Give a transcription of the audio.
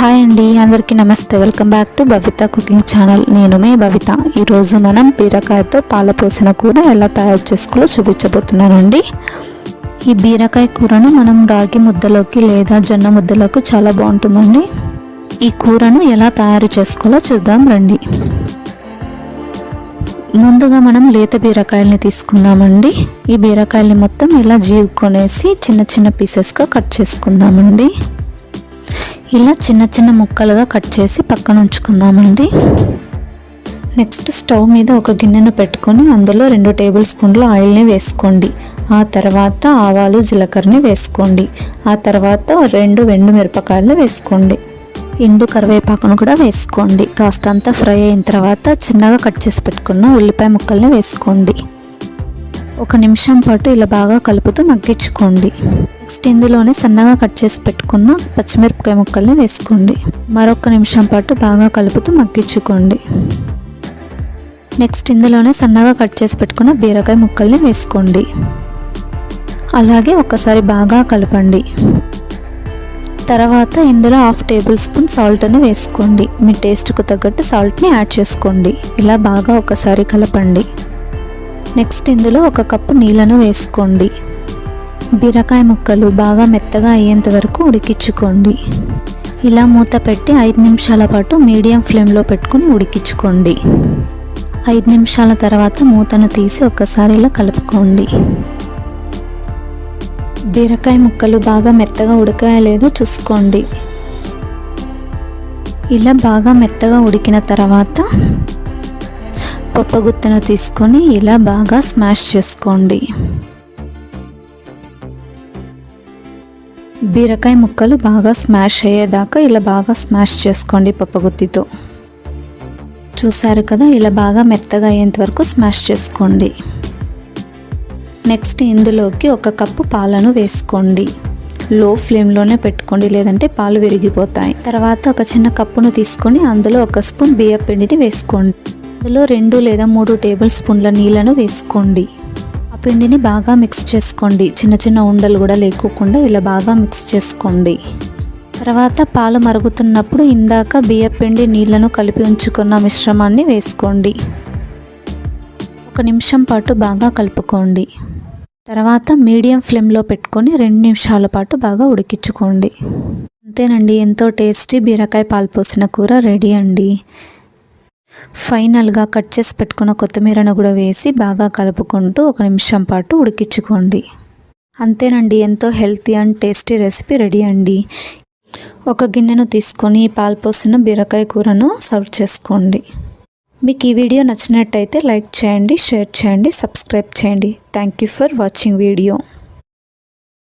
Hi అండి అందరికీ నమస్తే. Welcome back to Babita cooking channel. నేను మే బబిత. ఈరోజు మనం బీరకాయతో పాల పోసిన కూర ఎలా తయారు చేసుకోలో చూపించబోతున్నానండి. ఈ బీరకాయ కూరను మనం రాగి ముద్దలోకి లేదా జొన్న ముద్దలోకి చాలా బాగుంటుందండి. ఈ కూరను ఎలా తయారు చేసుకోవాలో చూద్దాం రండి. ముందుగా మనం లేత బీరకాయల్ని తీసుకుందామండి. ఈ బీరకాయల్ని మొత్తం ఇలా జీవుకొనేసి చిన్న చిన్న పీసెస్గా కట్ చేసుకుందామండి. ఇలా చిన్న చిన్న ముక్కలుగా కట్ చేసి పక్కన ఉంచుకుందామండి నెక్స్ట్ స్టవ్ మీద ఒక గిన్నెను పెట్టుకొని అందులో రెండు టేబుల్ స్పూన్ల ఆయిల్ని వేసుకోండి. ఆ తర్వాత ఆవాలు జీలకర్రని వేసుకోండి. ఆ తర్వాత రెండు వెండు మిరపకాయలు వేసుకోండి. ఎండు కరివేపాకును కూడా వేసుకోండి. కాస్తంత ఫ్రై అయిన తర్వాత చిన్నగా కట్ చేసి పెట్టుకున్న ఉల్లిపాయ ముక్కల్ని వేసుకోండి. ఒక నిమిషం పాటు ఇలా బాగా కలుపుతూ మగ్గించుకోండి. నెక్స్ట్ ఇందులోనే సన్నగా కట్ చేసి పెట్టుకున్న పచ్చిమిరపకాయ ముక్కల్ని వేసుకోండి. మరొక నిమిషం పాటు బాగా కలుపుతూ మగ్గించుకోండి. నెక్స్ట్ ఇందులోనే సన్నగా కట్ చేసి పెట్టుకున్న బీరకాయ ముక్కల్ని వేసుకోండి. అలాగే ఒకసారి బాగా కలపండి. తర్వాత ఇందులో హాఫ్ టేబుల్ స్పూన్ సాల్ట్ని వేసుకోండి. మీ టేస్ట్కు తగ్గట్టు సాల్ట్ని యాడ్ చేసుకోండి. ఇలా బాగా ఒకసారి కలపండి. నెక్స్ట్ ఇందులో ఒక కప్పు నీళ్ళను వేసుకోండి. బీరకాయ ముక్కలు బాగా మెత్తగా అయ్యేంత వరకు ఉడికించుకోండి. ఇలా మూత పెట్టి ఐదు నిమిషాల పాటు మీడియం ఫ్లేమ్లో పెట్టుకుని ఉడికించుకోండి. ఐదు నిమిషాల తర్వాత మూతను తీసి ఒక్కసారి ఇలా కలుపుకోండి. బీరకాయ ముక్కలు బాగా మెత్తగా ఉడకాయలేదో చూసుకోండి. ఇలా బాగా మెత్తగా ఉడికిన తర్వాత పప్పుగుత్తను తీసుకొని ఇలా బాగా స్మాష్ చేసుకోండి. బీరకాయ ముక్కలు బాగా స్మాష్ అయ్యేదాకా ఇలా బాగా స్మాష్ చేసుకోండి పప్పగుత్తితో చూసారు కదా ఇలా బాగా మెత్తగా అయ్యేంత వరకు స్మాష్ చేసుకోండి. నెక్స్ట్ ఇందులోకి ఒక కప్పు పాలను వేసుకోండి. లో ఫ్లేమ్లోనే పెట్టుకోండి లేదంటే పాలు విరిగిపోతాయి. తర్వాత ఒక చిన్న కప్పును తీసుకొని అందులో ఒక స్పూన్ బియ్య పిండిని వేసుకోండి. అందులో రెండు లేదా మూడు టేబుల్ స్పూన్ల నీళ్ళను వేసుకోండి. ఆ పిండిని బాగా మిక్స్ చేసుకోండి. చిన్న చిన్న ఉండలు కూడా లేకోకుండా ఇలా బాగా మిక్స్ చేసుకోండి. తర్వాత పాలు మరుగుతున్నప్పుడు ఇందాక బియ్య పిండి నీళ్ళను కలిపి ఉంచుకున్న మిశ్రమాన్ని వేసుకోండి. ఒక నిమిషం పాటు బాగా కలుపుకోండి. తర్వాత మీడియం ఫ్లేమ్లో పెట్టుకొని రెండు నిమిషాల పాటు బాగా ఉడికించుకోండి. అంతేనండి ఎంతో టేస్టీ బీరకాయ పాలు పోసిన కూర రెడీ అండి. ఫైనల్గా కట్ చేసి పెట్టుకున్న కొత్తిమీరను కూడా వేసి బాగా కలుపుకుంటూ ఒక నిమిషం పాటు ఉడికించుకోండి. అంతేనండి ఎంతో healthy and tasty recipe ready అండి. ఒక గిన్నెను తీసుకొని పాలు పోసిన బీరకాయ కూరను సర్వ్ చేసుకోండి. మీకు ఈ వీడియో నచ్చినట్టయితే లైక్ చేయండి షేర్ చేయండి సబ్స్క్రైబ్ చేయండి. Thank you for watching video.